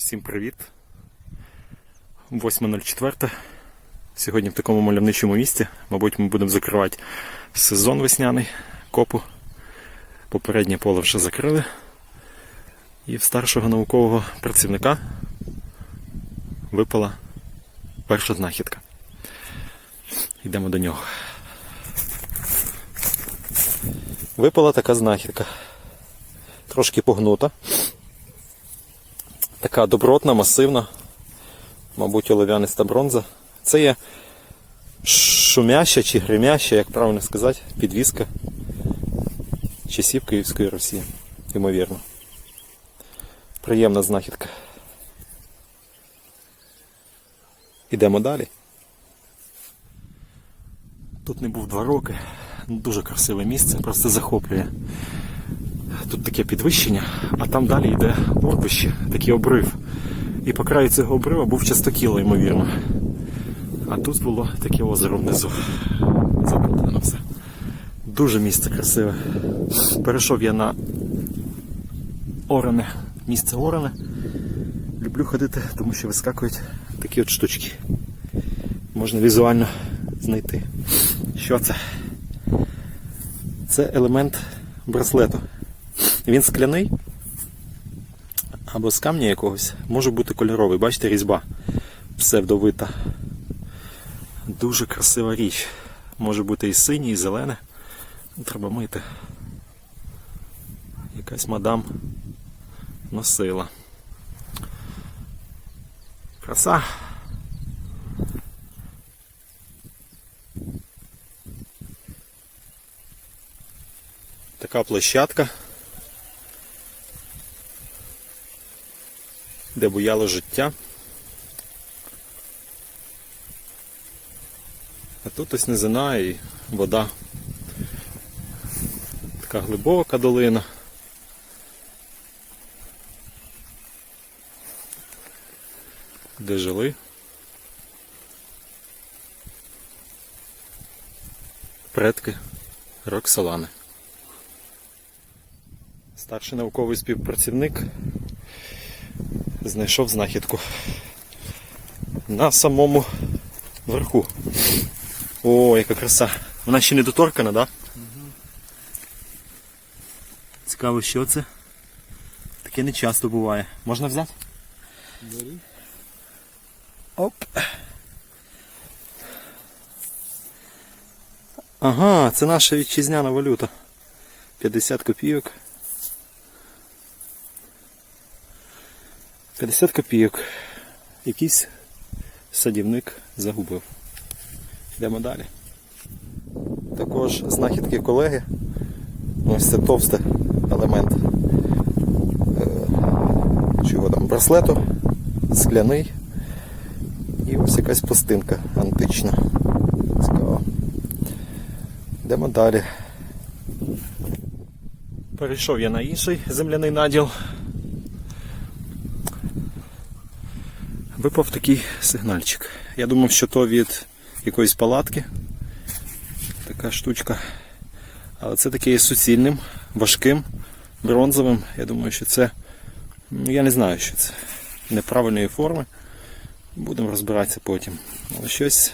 Всім привіт. 8.04. Сьогодні в такому мальовничому місці. Мабуть, ми будемо закривати сезон весняний копу. Попереднє поле вже закрили. І в старшого наукового працівника випала перша знахідка. Йдемо до нього. Випала така знахідка. Трошки погнута. Така добротна, масивна, мабуть, олов'яниста бронза. Це є шумяща чи гримяща, як правильно сказати, підвіска часів Київської Росії, ймовірно. Приємна знахідка. Ідемо далі. Тут не був два роки. Дуже красиве місце, просто захоплює. Таке підвищення, а там далі йде урбище, такий обрив. І по краю цього обрива був частокіло, ймовірно. А тут було таке озеро внизу. Заплутано все. Дуже місце красиве. Перейшов я наОрене, місцеОрене. Люблю ходити, тому що вискакують такі от штучки. Можна візуально знайти. Що це? Це елемент браслету. Він скляний або з камня якогось. Може бути кольоровий. Бачите, різьба псевдовита. Дуже красива річ. Може бути і синій, і зелене. Треба мити. Якась мадам носила. Краса. Така площадка. Де буяло життя. А тут ось низина і вода. Така глибока долина. Де жили. Предки Роксолани. Старший науковий співпрацівник знайшов знахідку на самому верху. О, яка краса. Вона ще не доторкана, так? Да? Цікаво, що це. Таке не часто буває. Можна взяти? Бери. Оп. Ага, це наша вітчизняна валюта. 50 копійок. 50 копійок. Якийсь садівник загубив. Йдемо далі. Також знахідки колеги. Ось це товстий елемент е, чого там, браслету, скляний. І ось якась пластинка антична. Цікаво. Йдемо далі. Перейшов я на інший земляний наділ. Випав такий сигнальчик. Я думав, що то від якоїсь палатки. Така штучка. Але це таке є суцільним, важким, бронзовим. Я думаю, що це. Ну, я не знаю, що це. Неправильної форми. Будемо розбиратися потім. Але щось,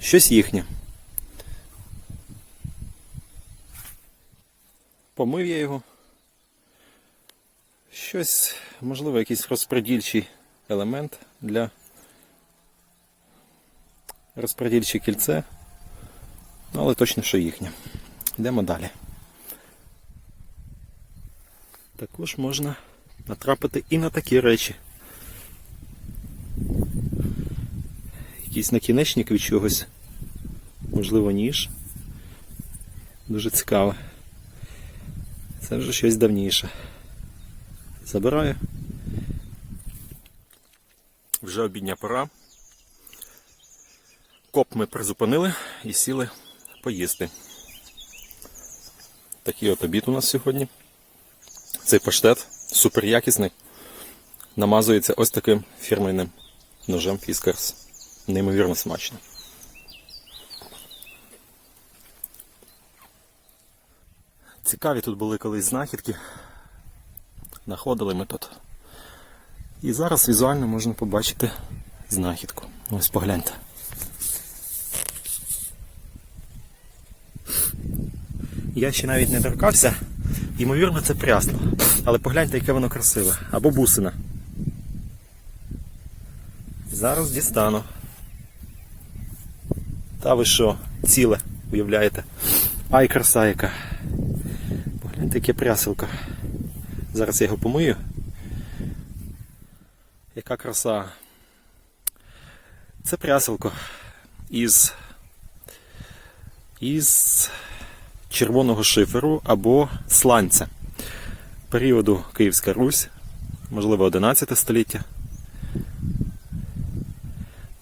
щось їхнє. Помив я його. Щось, можливо, якийсь розпредільчий елемент для розпредільче кільце. Але точно, що їхнє. Йдемо далі. Також можна натрапити і на такі речі. Якийсь накінечник від чогось. Можливо, ніж. Дуже цікаве. Це вже щось давніше. Забираю. Вже обідня пора. Коп ми призупинили і сіли поїсти. Такий от обід у нас сьогодні. Цей паштет супер якісний. Намазується ось таким фірменним ножем Фіскарс. Неймовірно смачно. Цікаві тут були колись знахідки. Находили ми тут І зараз візуально можна побачити знахідку. Ось погляньте. Я ще навіть не торкався. Ймовірно, це прясло. Але погляньте, яке воно красиве. Або бусина. Зараз дістану. Та ви що, ціле, уявляєте? Ай, краса яка. Погляньте, яке пряселко. Зараз я його помию. Яка краса. Це пряселко із, із червоного шиферу або сланця періоду Київська Русь, можливо, 11 століття.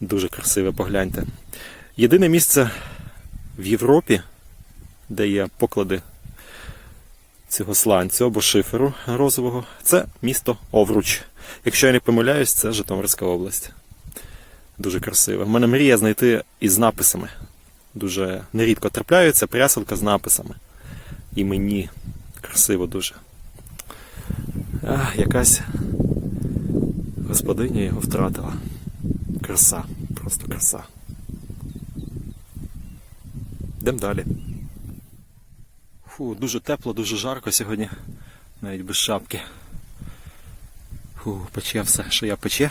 Дуже красиве, погляньте. Єдине місце в Європі, де є поклади цього сланцю або шиферу розового, це місто Овруч. Якщо я не помиляюсь, це Житомирська область. Дуже красиво. У мене мрія знайти із написами. Дуже нерідко трапляються пряселка з написами. І мені красиво дуже. А, якась господиня його втратила. Краса, просто краса. Йдемо далі. Фу, дуже тепло, дуже жарко сьогодні, навіть без шапки. Фу, пече все, що я пече.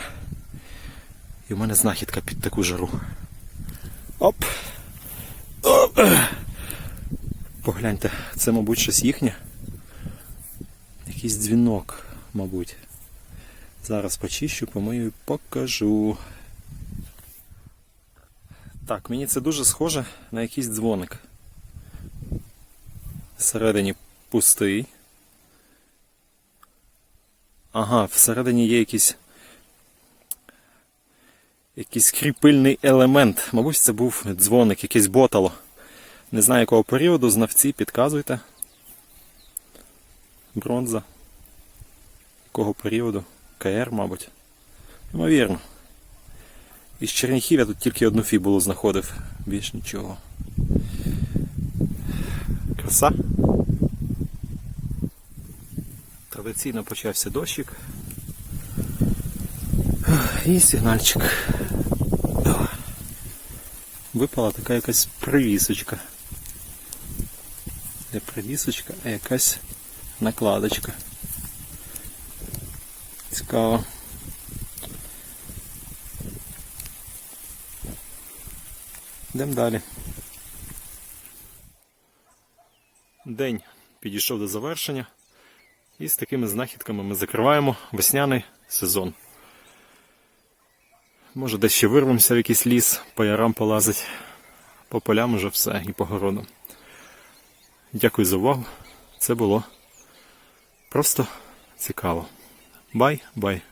І в мене знахідка під таку жару. Оп! Оп! Погляньте, це, мабуть, щось їхнє. Якийсь дзвінок, мабуть. Зараз почищу, помию і покажу. Так, мені це дуже схоже на якийсь дзвоник. Всередині пустий. Ага, всередині є якийсь. Якийсь кріпильний елемент. Мабуть, це був дзвоник, якесь ботало. Не знаю якого періоду, знавці, підказуйте. Бронза. Якого періоду? КР, мабуть. Ймовірно. Із Черніхів я тут тільки одну фібулу знаходив. Більш нічого. Краса. Традиційно почався дощик. І сигнальчик. Випала така якась привісочка. Не привісочка, а якась накладочка. Цікаво. Йдемо далі. День підійшов до завершення. І з такими знахідками ми закриваємо весняний сезон. Може десь ще вирвемося в якийсь ліс, по ярам полазить, по полям уже все і по городам. Дякую за увагу. Це було просто цікаво. Бай-бай.